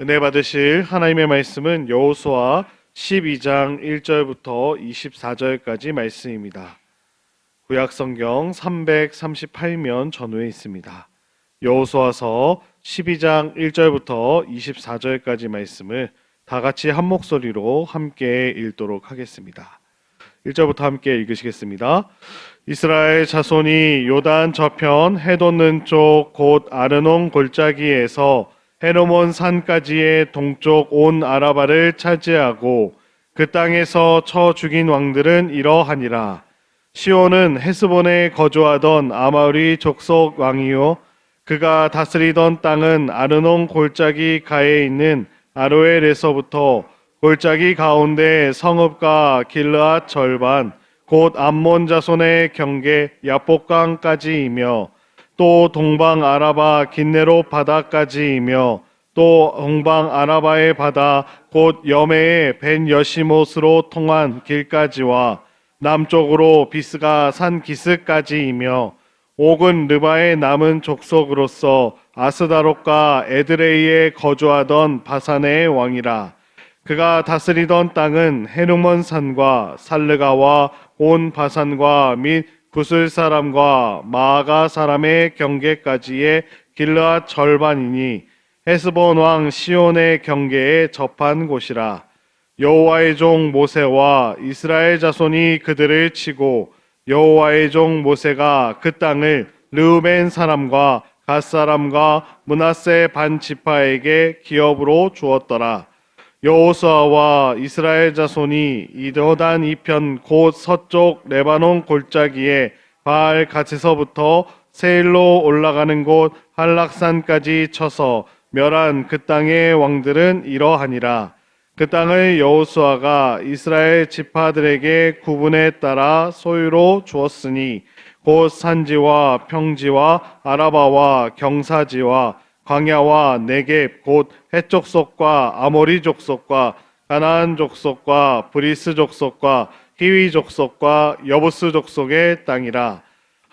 은혜 받으실 하나님의 말씀은 여호수아 12장 1절부터 24절까지 말씀입니다. 구약 성경 338면 전후에 있습니다. 여호수아서 12장 1절부터 24절까지 말씀을 다 같이 한 목소리로 함께 읽도록 하겠습니다. 1절부터 함께 읽으시겠습니다. 이스라엘 자손이 요단 저편 해돋는 쪽 곧 아르논 골짜기에서 헤르몬 산까지의 동쪽 온 아라바를 차지하고 그 땅에서 쳐 죽인 왕들은 이러하니라. 시온은 헤스본에 거주하던 아마리 족속 왕이요 그가 다스리던 땅은 아르논 골짜기 가에 있는 아로엘에서부터 골짜기 가운데 성읍과 길르앗 절반 곧 암몬 자손의 경계 야복강까지이며 또 동방 아라바 긴네로 바다까지이며 또 동방 아라바의 바다 곧 여메의 벤 여시못으로 통한 길까지와 남쪽으로 비스가 산 기스까지이며 옥은 르바의 남은 족속으로서 아스다롯과 에드레이에 거주하던 바산의 왕이라. 그가 다스리던 땅은 헤르몬 산과 살르가와 온 바산과 및 구슬 사람과 마아가 사람의 경계까지의 길르앗 절반이니 헤스본 왕 시온의 경계에 접한 곳이라 여호와의 종 모세와 이스라엘 자손이 그들을 치고 여호와의 종 모세가 그 땅을 르우벤 사람과 갓 사람과 문하세 반 지파에게 기업으로 주었더라. 여호수아와 이스라엘 자손이 이더단 이편 곧 서쪽 레바논 골짜기에 바알 갓에서부터 세일로 올라가는 곳 한락산까지 쳐서 멸한 그 땅의 왕들은 이러하니라. 그 땅을 여호수아가 이스라엘 지파들에게 구분에 따라 소유로 주었으니 곧 산지와 평지와 아라바와 경사지와 광야와 네겝 곧 해족 속과 아모리 족속과 가나안 족속과 브리스 족속과 히위 족속과 여부스 족속의 땅이라.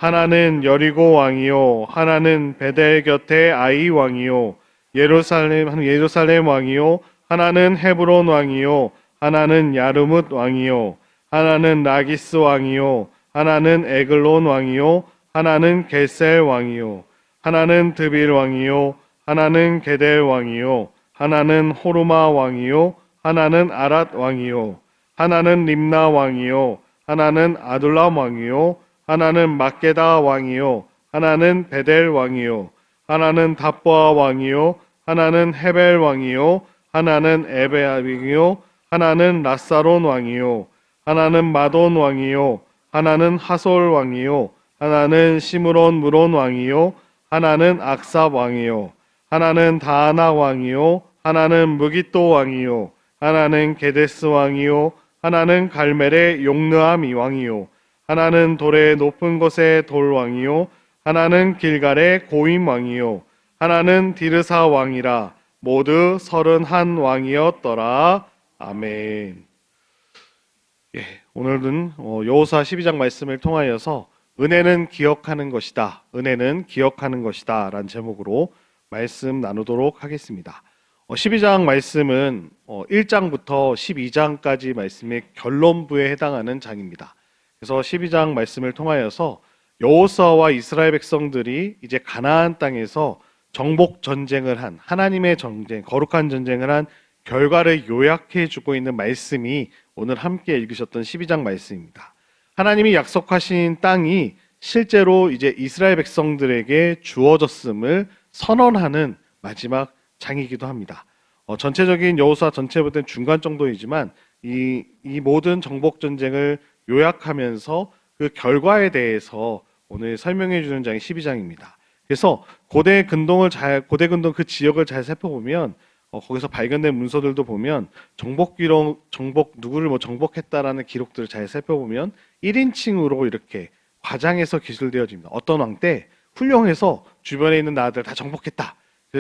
하나는 여리고 왕이요 하나는 베델 곁에 아이 왕이요 예루살렘 예루살렘 왕이요 하나는 헤브론 왕이요 하나는 야르뭇 왕이요 하나는 라기스 왕이요 하나는 에글론 왕이요 하나는 게셀 왕이요 하나는 드빌 왕이요 하나는 게델 왕이요 하나는 호르마 왕이요 하나는 아랏 왕이요 하나는 림나 왕이요 하나는 아둘람 왕이요 하나는 막게다 왕이요 하나는 베델 왕이요 하나는 답보아 왕이요 하나는 헤벨 왕이요 하나는 에베아빙이요 하나는 라사론 왕이요 하나는 마돈 왕이요 하나는 하솔 왕이요 하나는 시므론 무론 왕이요 하나는 악삽 왕이요 하나는 다하나 왕이요 하나는 무기또 왕이요 하나는 게데스 왕이요 하나는 갈멜의 용느암 왕이요 하나는 돌의 높은 곳의 돌 왕이요 하나는 길갈의 고임 왕이요 하나는 디르사 왕이라 모두 서른한 왕이었더라 아멘. 예, 오늘은 어, 여호사 12장 말씀을 통하여서 은혜는 기억하는 것이다. 은혜는 기억하는 것이다라는 제목으로 말씀 나누도록 하겠습니다. 어, 12장 말씀은 어, 1장부터 12장까지 말씀의 결론부에 해당하는 장입니다. 그래서 12장 말씀을 통하여서 여호수아와 이스라엘 백성들이 이제 가나안 땅에서 정복 전쟁을 한 하나님의 전쟁, 거룩한 전쟁을 한 결과를 요약해 주고 있는 말씀이 오늘 함께 읽으셨던 12장 말씀입니다. 하나님이 약속하신 땅이 실제로 이제 이스라엘 백성들에게 주어졌음을 선언하는 마지막 장이기도 합니다. 어, 전체적인 여호수아 전체보다는 중간 정도이지만 이, 이 모든 정복 전쟁을 요약하면서 그 결과에 대해서 오늘 설명해 주는 장이 12장입니다. 그래서 고대 근동을 잘 고대 근동 그 지역을 잘 살펴보면 어, 거기서 발견된 문서들도 보면 정복 기록 정복 누구를 뭐 정복했다라는 기록들을 잘 살펴보면 1인칭으로 이렇게 과장해서 기술되어집니다. 어떤 왕 때 훌륭해서 주변에 있는 나라들 다 정복했다.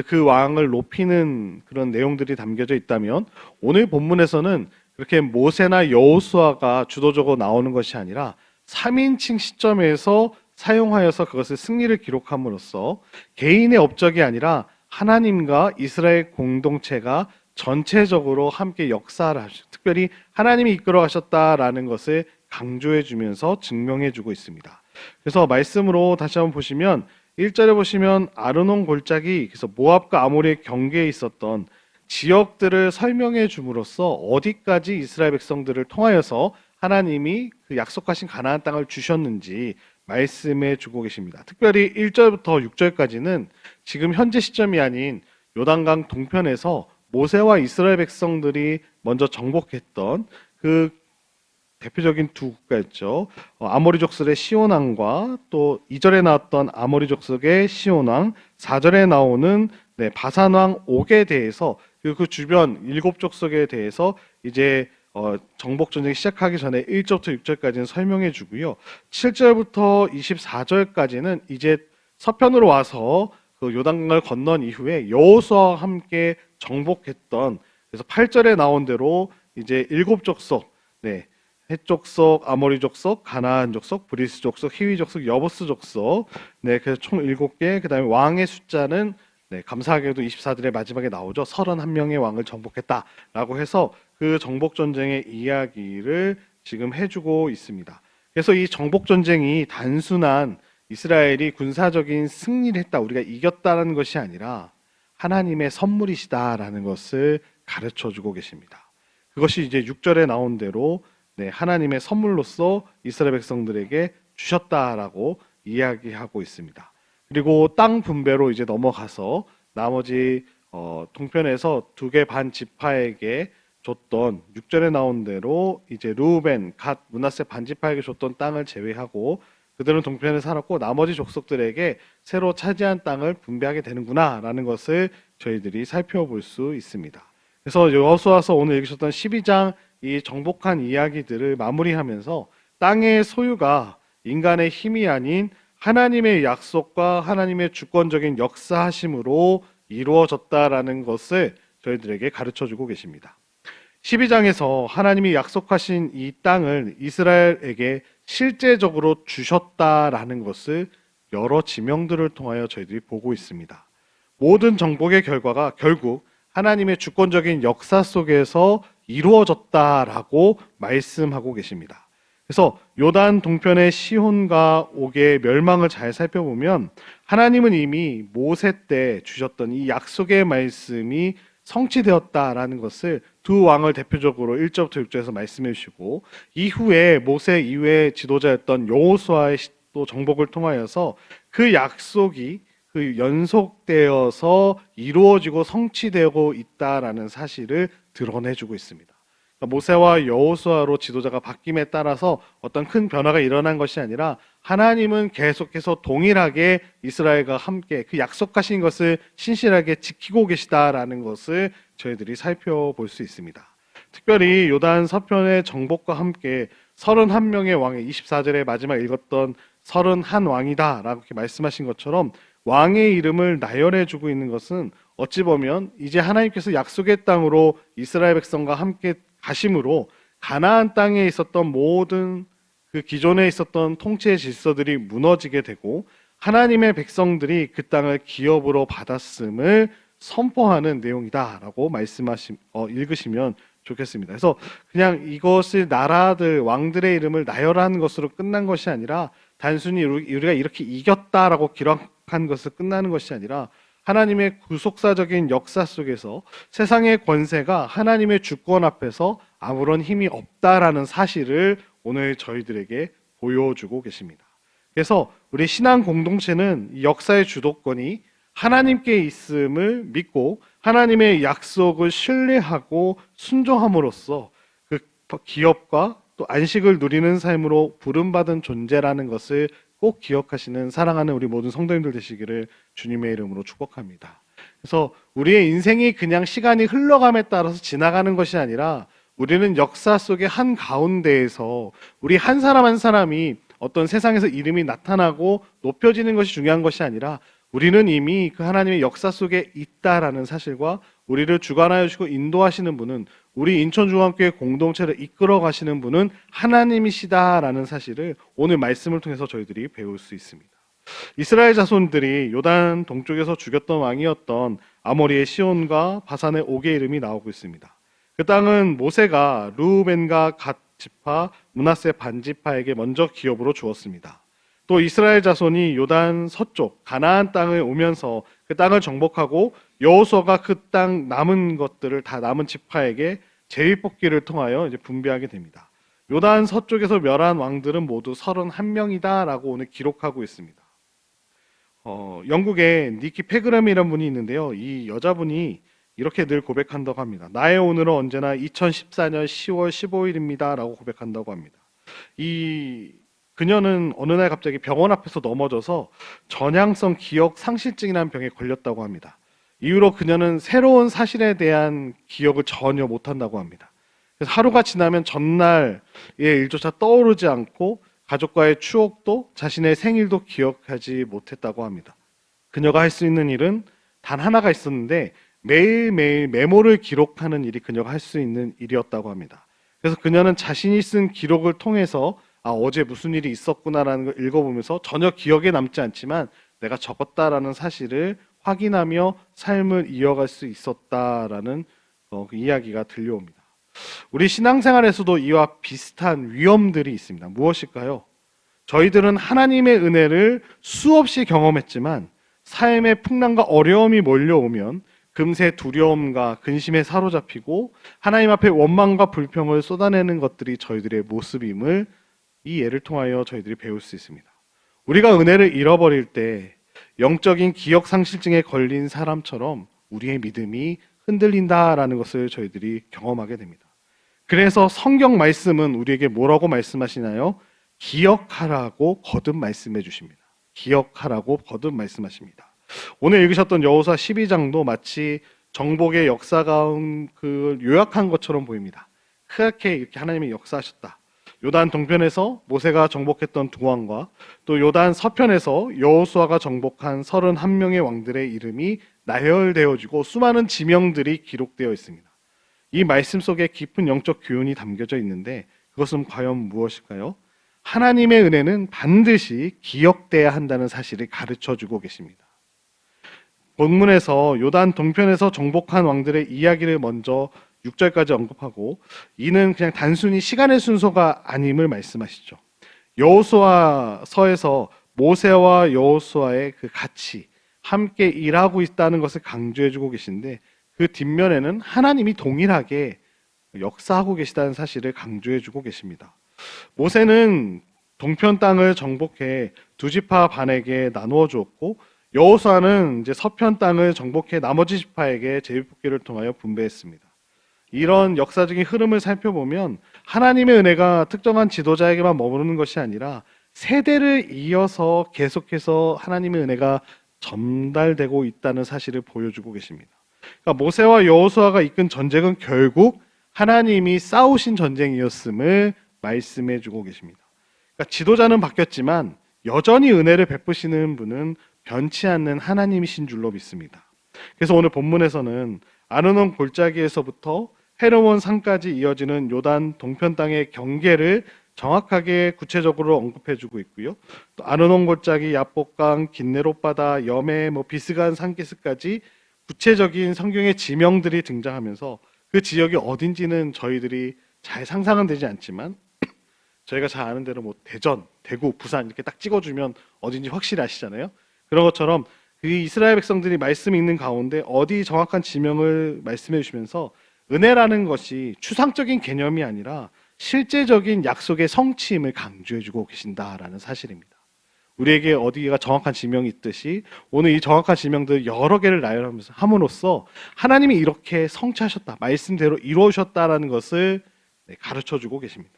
그 왕을 높이는 그런 내용들이 담겨져 있다면 오늘 본문에서는 그렇게 모세나 여호수아가 주도적으로 나오는 것이 아니라 3인칭 시점에서 사용하여서 그것을 승리를 기록함으로써 개인의 업적이 아니라 하나님과 이스라엘 공동체가 전체적으로 함께 역사를 하시고 특별히 하나님이 이끌어 가셨다라는 것을 강조해 주면서 증명해 주고 있습니다. 그래서 말씀으로 다시 한번 보시면 1절에 보시면 아르논 골짜기 그래서 모압과 아모리의 경계에 있었던 지역들을 설명해 줌으로써 어디까지 이스라엘 백성들을 통하여서 하나님이 그 약속하신 가나안 땅을 주셨는지 말씀해 주고 계십니다. 특별히 1절부터 6절까지는 지금 현재 시점이 아닌 요단강 동편에서 모세와 이스라엘 백성들이 먼저 정복했던 그 대표적인 두 국가였죠. 어, 아모리 족속의 시온왕과 또 2절에 나왔던 아모리 족속의 시온왕, 4절에 나오는 네, 바산왕 옥에 대해서 그리고 그 주변 일곱 족속에 대해서 이제 어, 정복 전쟁이 시작하기 전에 1절부터 6절까지는 설명해 주고요. 7절부터 24절까지는 이제 서편으로 와서 그 요단강을 건넌 이후에 여호수아와 함께 정복했던 그래서 8절에 나온 대로 이제 일곱 족속 네. 헷 족속, 아모리 족속, 가나안 족속, 브리스 족속, 히위 족속, 여보스 족속. 네, 그래서 총 일곱 개. 그다음에 왕의 숫자는 네, 감사하게도 24절의 마지막에 나오죠. 31명의 왕을 정복했다라고 해서 그 정복 전쟁의 이야기를 지금 해주고 있습니다. 그래서 이 정복 전쟁이 단순한 이스라엘이 군사적인 승리를 했다, 우리가 이겼다는 것이 아니라 하나님의 선물이시다라는 것을 가르쳐 주고 계십니다. 그것이 이제 6절에 나온 대로 네, 하나님의 선물로서 이스라엘 백성들에게 주셨다라고 이야기하고 있습니다. 그리고 땅 분배로 이제 넘어가서 나머지 어, 동편에서 두 개 반 지파에게 줬던 6절에 나온 대로 이제 루벤, 갓, 문하세 반 지파에게 줬던 땅을 제외하고 그들은 동편에 살았고 나머지 족속들에게 새로 차지한 땅을 분배하게 되는구나라는 것을 저희들이 살펴볼 수 있습니다. 그래서 여호수아서 오늘 읽으셨던 12장 이 정복한 이야기들을 마무리하면서 땅의 소유가 인간의 힘이 아닌 하나님의 약속과 하나님의 주권적인 역사하심으로 이루어졌다라는 것을 저희들에게 가르쳐 주고 계십니다. 12장에서 하나님이 약속하신 이 땅을 이스라엘에게 실제적으로 주셨다라는 것을 여러 지명들을 통하여 저희들이 보고 있습니다. 모든 정복의 결과가 결국 하나님의 주권적인 역사 속에서 이루어졌다라고 말씀하고 계십니다. 그래서 요단 동편의 시혼과 옥의 멸망을 잘 살펴보면 하나님은 이미 모세 때 주셨던 이 약속의 말씀이 성취되었다라는 것을 두 왕을 대표적으로 1절부터 6절에서 말씀해 주시고 이후에 모세 이후의 지도자였던 여호수아의 또 정복을 통하여서 그 약속이 그 연속되어서 이루어지고 성취되고 있다라는 사실을 드러내주고 있습니다. 그러니까 모세와 여호수아로 지도자가 바뀜에 따라서 어떤 큰 변화가 일어난 것이 아니라 하나님은 계속해서 동일하게 이스라엘과 함께 그 약속하신 것을 신실하게 지키고 계시다라는 것을 저희들이 살펴볼 수 있습니다. 특별히 요단 서편의 정복과 함께 31명의 왕의 24절의 마지막 읽었던 31 왕이다라고 이렇게 말씀하신 것처럼 왕의 이름을 나열해 주고 있는 것은 어찌 보면 이제 하나님께서 약속의 땅으로 이스라엘 백성과 함께 가심으로 가나안 땅에 있었던 모든 그 기존에 있었던 통치의 질서들이 무너지게 되고 하나님의 백성들이 그 땅을 기업으로 받았음을 선포하는 내용이다라고 말씀하시 어, 읽으시면 좋겠습니다. 그래서 그냥 이것을 나라들 왕들의 이름을 나열한 것으로 끝난 것이 아니라 단순히 우리가 이렇게 이겼다라고 기록한 것을 끝나는 것이 아니라 하나님의 구속사적인 역사 속에서 세상의 권세가 하나님의 주권 앞에서 아무런 힘이 없다라는 사실을 오늘 저희들에게 보여주고 계십니다. 그래서 우리 신앙 공동체는 이 역사의 주도권이 하나님께 있음을 믿고 하나님의 약속을 신뢰하고 순종함으로써 그 기업과 또 안식을 누리는 삶으로 부름받은 존재라는 것을 꼭 기억하시는 사랑하는 우리 모든 성도님들 되시기를 주님의 이름으로 축복합니다. 그래서 우리의 인생이 그냥 시간이 흘러감에 따라서 지나가는 것이 아니라 우리는 역사 속의 한 가운데에서 우리 한 사람 한 사람이 어떤 세상에서 이름이 나타나고 높여지는 것이 중요한 것이 아니라 우리는 이미 그 하나님의 역사 속에 있다라는 사실과 우리를 주관하여 주시고 인도하시는 분은 우리 인천중앙교회 공동체를 이끌어 가시는 분은 하나님이시다라는 사실을 오늘 말씀을 통해서 저희들이 배울 수 있습니다. 이스라엘 자손들이 요단 동쪽에서 죽였던 왕이었던 아모리의 시온과 바산의 옥의 이름이 나오고 있습니다. 그 땅은 모세가 루벤과 갓 지파, 문하세 반지파에게 먼저 기업으로 주었습니다. 또 이스라엘 자손이 요단 서쪽 가나안 땅에 오면서 그 땅을 정복하고 여호수아가 그 땅 남은 것들을 다 남은 지파에게 제위뽑기를 통하여 이제 분배하게 됩니다. 요단 서쪽에서 멸한 왕들은 모두 31명이다라고 오늘 기록하고 있습니다. 어, 영국에 니키 페그램이라는 분이 있는데요. 이 여자분이 이렇게 늘 고백한다고 합니다. 나의 오늘은 언제나 2014년 10월 15일입니다라고 고백한다고 합니다. 이 그녀는 어느 날 갑자기 병원 앞에서 넘어져서 전향성 기억 상실증이라는 병에 걸렸다고 합니다. 이후로 그녀는 새로운 사실에 대한 기억을 전혀 못한다고 합니다. 그래서 하루가 지나면 전날의 일조차 떠오르지 않고 가족과의 추억도 자신의 생일도 기억하지 못했다고 합니다. 그녀가 할 수 있는 일은 단 하나가 있었는데 매일매일 메모를 기록하는 일이 그녀가 할 수 있는 일이었다고 합니다. 그래서 그녀는 자신이 쓴 기록을 통해서 아, 어제 무슨 일이 있었구나라는 걸 읽어보면서 전혀 기억에 남지 않지만 내가 적었다라는 사실을 확인하며 삶을 이어갈 수 있었다라는 어, 그 이야기가 들려옵니다. 우리 신앙생활에서도 이와 비슷한 위험들이 있습니다. 무엇일까요? 저희들은 하나님의 은혜를 수없이 경험했지만 삶의 풍랑과 어려움이 몰려오면 금세 두려움과 근심에 사로잡히고 하나님 앞에 원망과 불평을 쏟아내는 것들이 저희들의 모습임을 이 예를 통하여 저희들이 배울 수 있습니다. 우리가 은혜를 잃어버릴 때 영적인 기억 상실증에 걸린 사람처럼 우리의 믿음이 흔들린다라는 것을 저희들이 경험하게 됩니다. 그래서 성경 말씀은 우리에게 뭐라고 말씀하시나요? 기억하라고 거듭 말씀해 주십니다. 기억하라고 거듭 말씀하십니다. 오늘 읽으셨던 여호사 12장도 마치 정복의 역사 가운 그 요약한 것처럼 보입니다. 크게 이렇게 하나님이 역사하셨다. 요단 동편에서 모세가 정복했던 두 왕과 또 요단 서편에서 여호수아가 정복한 31명의 왕들의 이름이 나열되어지고 수많은 지명들이 기록되어 있습니다. 이 말씀 속에 깊은 영적 교훈이 담겨져 있는데 그것은 과연 무엇일까요? 하나님의 은혜는 반드시 기억돼야 한다는 사실을 가르쳐 주고 계십니다. 본문에서 요단 동편에서 정복한 왕들의 이야기를 먼저 6절까지 언급하고 이는 그냥 단순히 시간의 순서가 아님을 말씀하시죠. 여호수아서에서 모세와 여호수아의 그 같이 함께 일하고 있다는 것을 강조해 주고 계신데 그 뒷면에는 하나님이 동일하게 역사하고 계시다는 사실을 강조해 주고 계십니다. 모세는 동편 땅을 정복해 두 지파 반에게 나누어 주었고 여호수아는 이제 서편 땅을 정복해 나머지 지파에게 제비뽑기를 통하여 분배했습니다. 이런 역사적인 흐름을 살펴보면 하나님의 은혜가 특정한 지도자에게만 머무르는 것이 아니라 세대를 이어서 계속해서 하나님의 은혜가 전달되고 있다는 사실을 보여주고 계십니다. 그러니까 모세와 여호수아가 이끈 전쟁은 결국 하나님이 싸우신 전쟁이었음을 말씀해 주고 계십니다. 그러니까 지도자는 바뀌었지만 여전히 은혜를 베푸시는 분은 변치 않는 하나님이신 줄로 믿습니다. 그래서 오늘 본문에서는 아르논 골짜기에서부터 헤르몬 산까지 이어지는 요단 동편 땅의 경계를 정확하게 구체적으로 언급해주고 있고요. 또 아르논 골짜기, 야복강, 긴네롯바다, 염해, 뭐 비스간 산기슭까지 구체적인 성경의 지명들이 등장하면서 그 지역이 어딘지는 저희들이 잘 상상은 되지 않지만 저희가 잘 아는 대로 뭐 대전, 대구, 부산 이렇게 딱 찍어주면 어딘지 확실히 아시잖아요. 그런 것처럼 그 이스라엘 백성들이 말씀이 있는 가운데 어디 정확한 지명을 말씀해 주시면서 은혜라는 것이 추상적인 개념이 아니라 실제적인 약속의 성취임을 강조해 주고 계신다라는 사실입니다. 우리에게 어디가 정확한 지명이 있듯이 오늘 이 정확한 지명들 여러 개를 나열하면서 함으로써 하나님이 이렇게 성취하셨다, 말씀대로 이루어졌다라는 것을 네, 가르쳐 주고 계십니다.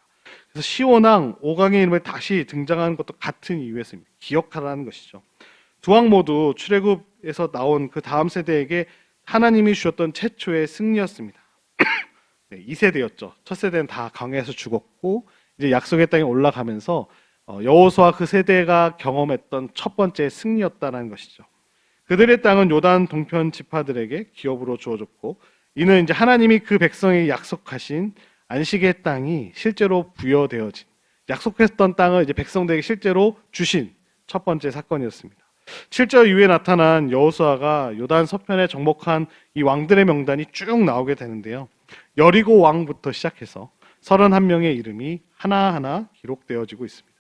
그래서 시온왕 5강의 이름을 다시 등장하는 것도 같은 이유에서입니다. 기억하라는 것이죠. 두 왕 모두 출애굽에서 나온 그 다음 세대에게 하나님이 주셨던 최초의 승리였습니다. 네, 2세대였죠. 첫 세대는 다 강해서 죽었고 이제 약속의 땅에 올라가면서 어, 여호수아 그 세대가 경험했던 첫 번째 승리였다는 것이죠. 그들의 땅은 요단 동편 지파들에게 기업으로 주어졌고 이는 이제 하나님이 그 백성에게 약속하신 안식의 땅이 실제로 부여되어진 약속했던 땅을 이제 백성들에게 실제로 주신 첫 번째 사건이었습니다. 7절 이후에 나타난 여호수아가 요단 서편에 정복한 이 왕들의 명단이 쭉 나오게 되는데요. 여리고 왕부터 시작해서 31명의 이름이 하나하나 기록되어지고 있습니다.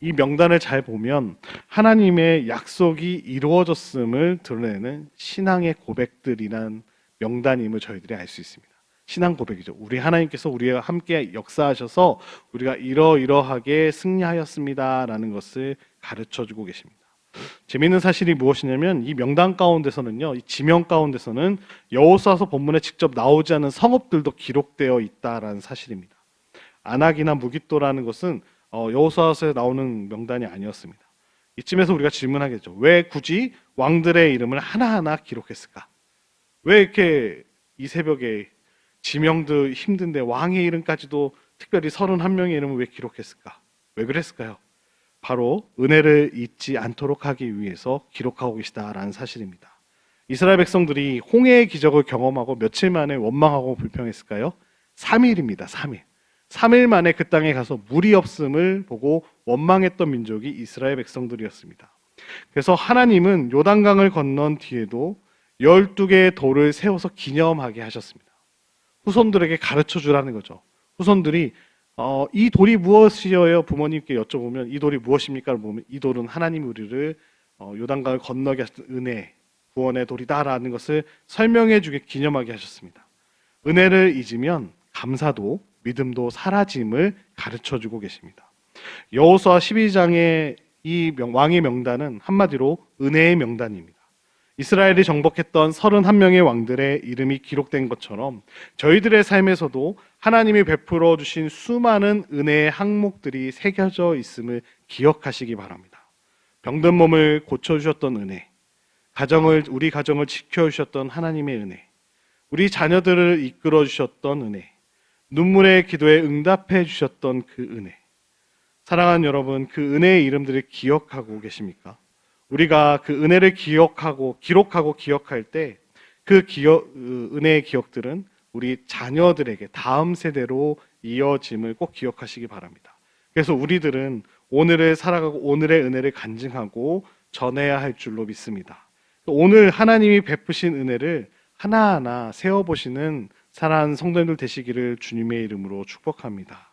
이 명단을 잘 보면 하나님의 약속이 이루어졌음을 드러내는 신앙의 고백들이란 명단임을 저희들이 알 수 있습니다. 신앙 고백이죠. 우리 하나님께서 우리와 함께 역사하셔서 우리가 이러이러하게 승리하였습니다라는 것을 가르쳐 주고 계십니다. 재미있는 사실이 무엇이냐면 이 명단 가운데서는요, 이 지명 가운데서는 여호수아서 본문에 직접 나오지 않은 성읍들도 기록되어 있다라는 사실입니다. 아낙이나 무기또라는 것은 어, 여호수아서에 나오는 명단이 아니었습니다. 이쯤에서 우리가 질문하겠죠. 왜 굳이 왕들의 이름을 하나하나 기록했을까? 왜 이렇게 이 새벽에 지명도 힘든데 왕의 이름까지도 특별히 31명의 이름을 왜 기록했을까? 왜 그랬을까요? 바로 은혜를 잊지 않도록 하기 위해서 기록하고 계시다라는 사실입니다. 이스라엘 백성들이 홍해의 기적을 경험하고 며칠 만에 원망하고 불평했을까요? 3일입니다. 3일. 3일 만에 그 땅에 가서 물이 없음을 보고 원망했던 민족이 이스라엘 백성들이었습니다. 그래서 하나님은 요단강을 건넌 뒤에도 12개의 돌을 세워서 기념하게 하셨습니다. 후손들에게 가르쳐 주라는 거죠. 후손들이 어, 이 돌이 무엇이어요? 부모님께 여쭤보면 이 돌이 무엇입니까? 보면 이 돌은 하나님이 우리를 어, 요단강을 건너게 하신 은혜, 구원의 돌이다라는 것을 설명해 주게 기념하게 하셨습니다. 은혜를 잊으면 감사도 믿음도 사라짐을 가르쳐 주고 계십니다. 여호수아 12장의 이 명- 왕의 명단은 한마디로 은혜의 명단입니다. 이스라엘이 정복했던 31명의 왕들의 이름이 기록된 것처럼 저희들의 삶에서도 하나님이 베풀어 주신 수많은 은혜의 항목들이 새겨져 있음을 기억하시기 바랍니다. 병든 몸을 고쳐 주셨던 은혜, 가정을 우리 가정을 지켜 주셨던 하나님의 은혜, 우리 자녀들을 이끌어 주셨던 은혜, 눈물의 기도에 응답해 주셨던 그 은혜. 사랑하는 여러분, 그 은혜의 이름들을 기억하고 계십니까? 우리가 그 은혜를 기억하고 기록하고 기억할 때 그 기억 그 은혜의 기억들은 우리 자녀들에게 다음 세대로 이어짐을 꼭 기억하시기 바랍니다. 그래서 우리들은 오늘을 살아가고 오늘의 은혜를 간증하고 전해야 할 줄로 믿습니다. 오늘 하나님이 베푸신 은혜를 하나하나 세어보시는 사랑하는 성도님들 되시기를 주님의 이름으로 축복합니다.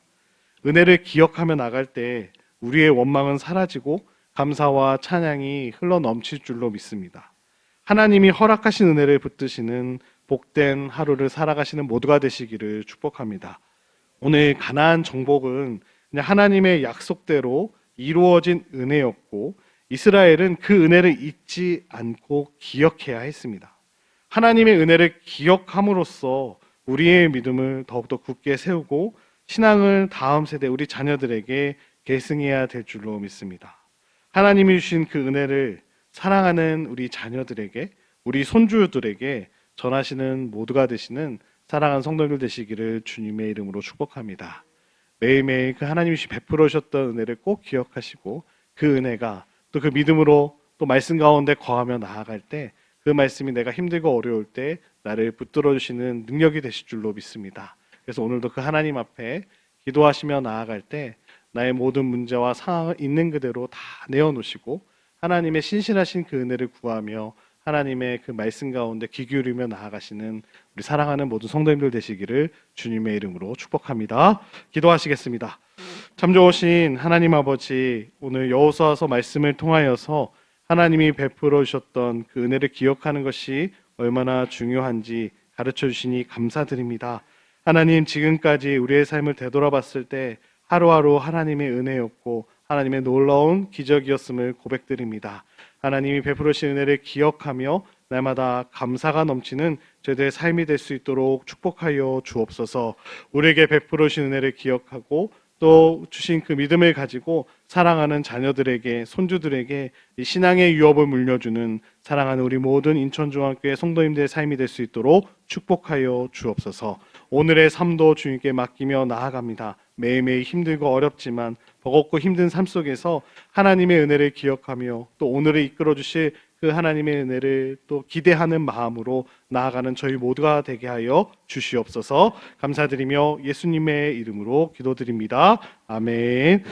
은혜를 기억하며 나갈 때 우리의 원망은 사라지고 감사와 찬양이 흘러 넘칠 줄로 믿습니다. 하나님이 허락하신 은혜를 붙드시는 복된 하루를 살아가시는 모두가 되시기를 축복합니다. 오늘 가나안 정복은 하나님의 약속대로 이루어진 은혜였고 이스라엘은 그 은혜를 잊지 않고 기억해야 했습니다. 하나님의 은혜를 기억함으로써 우리의 믿음을 더욱더 굳게 세우고 신앙을 다음 세대 우리 자녀들에게 계승해야 될 줄로 믿습니다. 하나님이 주신 그 은혜를 사랑하는 우리 자녀들에게 우리 손주들에게 전하시는 모두가 되시는 사랑하는 성도들 되시기를 주님의 이름으로 축복합니다. 매일매일 그 하나님이 베풀어 주셨던 은혜를 꼭 기억하시고 그 은혜가 또 그 믿음으로 또 말씀 가운데 거하며 나아갈 때 그 말씀이 내가 힘들고 어려울 때 나를 붙들어 주시는 능력이 되실 줄로 믿습니다. 그래서 오늘도 그 하나님 앞에 기도하시며 나아갈 때 나의 모든 문제와 상황을 있는 그대로 다 내어놓으시고 하나님의 신실하신 그 은혜를 구하며 하나님의 그 말씀 가운데 귀 기울이며 나아가시는 우리 사랑하는 모든 성도님들 되시기를 주님의 이름으로 축복합니다. 기도하시겠습니다. 참 좋으신 하나님 아버지 오늘 여호수아서 말씀을 통하여서 하나님이 베풀어 주셨던 그 은혜를 기억하는 것이 얼마나 중요한지 가르쳐 주시니 감사드립니다. 하나님 지금까지 우리의 삶을 되돌아봤을 때 하루하루 하나님의 은혜였고 하나님의 놀라운 기적이었음을 고백드립니다. 하나님이 베풀으신 은혜를 기억하며 날마다 감사가 넘치는 저희들의 삶이 될 수 있도록 축복하여 주옵소서. 우리에게 베풀으신 은혜를 기억하고 또 주신 그 믿음을 가지고 사랑하는 자녀들에게 손주들에게 이 신앙의 유업을 물려주는 사랑하는 우리 모든 인천중학교의 성도님들의 삶이 될 수 있도록 축복하여 주옵소서. 오늘의 삶도 주님께 맡기며 나아갑니다. 매일매일 힘들고 어렵지만 버겁고 힘든 삶 속에서 하나님의 은혜를 기억하며 또 오늘을 이끌어 주실 그 하나님의 은혜를 또 기대하는 마음으로 나아가는 저희 모두가 되게 하여 주시옵소서 감사드리며 예수님의 이름으로 기도드립니다. 아멘.